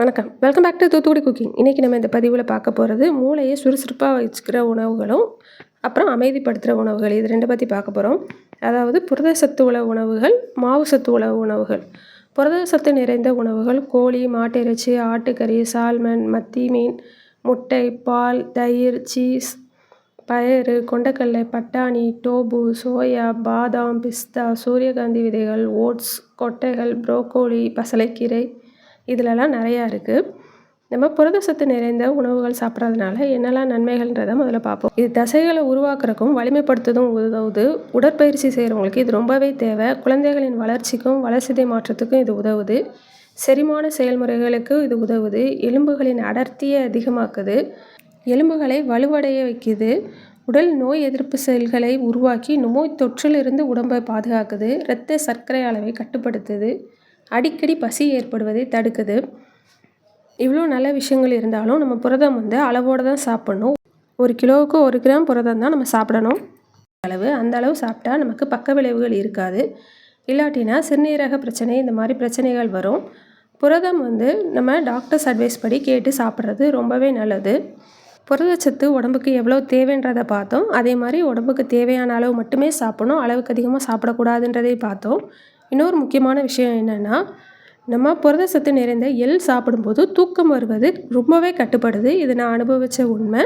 வணக்கம். Welcome back to Thoothukudi cooking இன்றைக்கி நம்ம இந்த பதிவில் பார்க்க போகிறது மூளையை சுறுசுறுப்பாக வச்சுக்கிற உணவுகளும் அப்புறம் அமைதிப்படுத்துகிற உணவுகள். இது ரெண்டை பற்றி பார்க்க போகிறோம் அதாவது புரத சத்து உள்ள உணவுகள் மாவு சத்து உள்ள உணவுகள். புரத சத்து நிறைந்த உணவுகள் கோழி மாட்டிறைச்சி ஆட்டுக்கறி சால்மன் மத்தி மீன் முட்டை பால் தயிர் சீஸ் பயறு கொண்டக்கடலை பட்டாணி டோபு சோயா பாதாம் பிஸ்தா சூரியகாந்தி விதைகள் ஓட்ஸ் கொட்டைகள் ப்ரோக்கோலி பசலைக்கீரை இதிலலாம் நிறையா இருக்குது நம்ம புரத சத்து நிறைந்த உணவுகள் சாப்பிட்றதுனால என்னெல்லாம் நன்மைகள்ன்றதை முதல்ல பார்ப்போம். இது தசைகளை உருவாக்குறக்கும் வலிமைப்படுத்துறதும் உதவுது. உடற்பயிற்சி செய்கிறவங்களுக்கு இது ரொம்பவே தேவை. குழந்தைகளின் வளர்ச்சிக்கும் வளர்சிதை மாற்றத்துக்கும் இது உதவுது. செரிமான செயல்முறைகளுக்கு இது உதவுது. எலும்புகளின் அடர்த்தியை அதிகமாக்குது. எலும்புகளை வலுவடைய வைக்குது. உடல் நோய் எதிர்ப்பு செல்களை உருவாக்கி நோய் தொற்றிலிருந்து உடம்பை பாதுகாக்குது. இரத்த சர்க்கரை அளவை கட்டுப்படுத்துது. அடிக்கடி பசி ஏற்படுவதை தடுக்குது. இவ்வளோ நல்ல விஷயங்கள் இருந்தாலும் நம்ம புரதம் வந்து அளவோடு தான் சாப்பிட்ணும். ஒரு கிலோவுக்கு ஒரு கிராம் புரதம் தான் நம்ம சாப்பிடணும். அளவு அந்த அளவு சாப்பிட்டா நமக்கு பக்க விளைவுகள் இருக்காது. இல்லாட்டினா சிறுநீரக பிரச்சனை இந்த மாதிரி பிரச்சனைகள் வரும். புரதம் வந்து நம்ம டாக்டர்ஸ் அட்வைஸ் படி கேட்டு சாப்பிட்றது ரொம்பவே நல்லது. புரதச்சத்து உடம்புக்கு எவ்வளோ தேவைன்றதை பார்த்தோம். அதே மாதிரி உடம்புக்கு தேவையான அளவு மட்டுமே சாப்பிடணும். அளவுக்கு அதிகமாக சாப்பிடக்கூடாதுன்றதை பார்த்தோம். இன்னொரு முக்கியமான விஷயம் என்னென்னா நம்ம புரத சத்து நிறைந்த எள் சாப்பிடும்போது தூக்கம் வருவது ரொம்பவே கட்டுப்படுது. இது நான் அனுபவித்த உண்மை.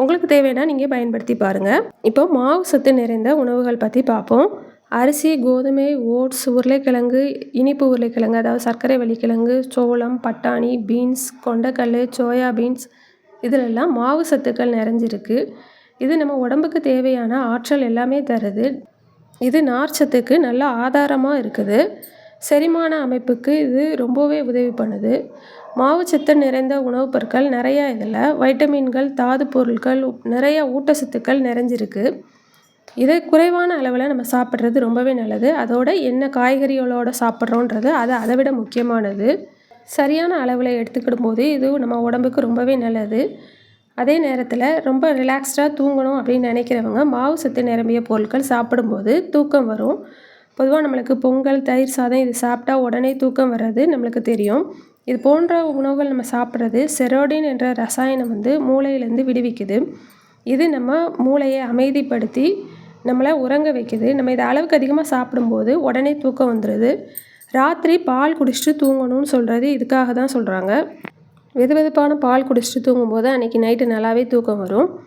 உங்களுக்கு தேவைன்னா நீங்கள் பயன்படுத்தி பாருங்கள் இப்போ மாவு சத்து நிறைந்த உணவுகள் பற்றி பார்ப்போம். அரிசி கோதுமை ஓட்ஸ் உருளைக்கிழங்கு இனிப்பு உருளைக்கிழங்கு அதாவது சர்க்கரை வள்ளிக்கிழங்கு சோளம் பட்டாணி பீன்ஸ் கொண்டக்கல் சோயா பீன்ஸ் இதிலெல்லாம் மாவு சத்துக்கள் நிறைஞ்சிருக்கு. இது நம்ம உடம்புக்கு தேவையான ஆற்றல் எல்லாமே தருது. இது நார்ச்சத்துக்கு நல்ல ஆதாரமாக இருக்குது. செரிமான அமைப்புக்கு இது ரொம்பவே உதவி பண்ணுது. மாவுச்சத்து நிறைந்த உணவுப் பொருட்கள் நிறையா இதில் வைட்டமின்கள் தாது பொருட்கள் நிறைய ஊட்டச்சத்துக்கள் நிறைஞ்சிருக்கு. இதை குறைவான அளவில் நம்ம சாப்பிட்றது ரொம்பவே நல்லது. அதோட என்ன காய்கறிகளோடு சாப்பிட்றோன்றது அது அதை விட முக்கியமானது. சரியான அளவில் எடுத்துக்கிடும் போது இது நம்ம உடம்புக்கு ரொம்பவே நல்லது. அதே நேரத்தில் ரொம்ப ரிலாக்ஸ்டாக தூங்கணும் அப்படின்னு நினைக்கிறவங்க மாவு சத்து நிரம்பிய பொருட்கள் சாப்பிடும்போது தூக்கம் வரும். பொதுவாக நம்மளுக்கு பொங்கல் தயிர் சாதம் இது சாப்பிட்டா உடனே தூக்கம் வர்றது நம்மளுக்கு தெரியும். இது போன்ற உணவுகள் நம்ம சாப்பிட்றது செரோடின் என்ற ரசாயனம் வந்து மூளையிலேருந்து விடுவிக்குது. இது நம்ம மூளையை அமைதிப்படுத்தி நம்மளை உறங்க வைக்குது. நம்ம இதை அளவுக்கு அதிகமாக சாப்பிடும்போது உடனே தூக்கம் வந்துடுது ராத்திரி பால் குடிச்சிட்டு தூங்கணும்னு சொல்கிறது இதுக்காக தான் சொல்கிறாங்க வெது வெதுப்பான பால் குடிச்சிட்டு தூங்கும்போது அன்றைக்கி நைட்டு நல்லாவே தூக்கம் வரும்.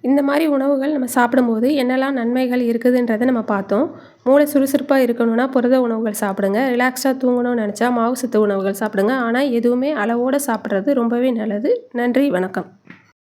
இந்த மாதிரி உணவுகள் நம்ம சாப்பிடும்போது என்னெல்லாம் நன்மைகள் இருக்குதுன்றதை நம்ம பார்த்தோம். மூளை சுறுசுறுப்பாக இருக்கணும்னா புரத உணவுகள் சாப்பிடுங்க. ரிலாக்ஸாக தூங்கணும்னு நினச்சா மாவு சத்து உணவுகள் சாப்பிடுங்க. ஆனால் எதுவுமே அளவோடு சாப்பிட்றது ரொம்பவே நல்லது. நன்றி வணக்கம்.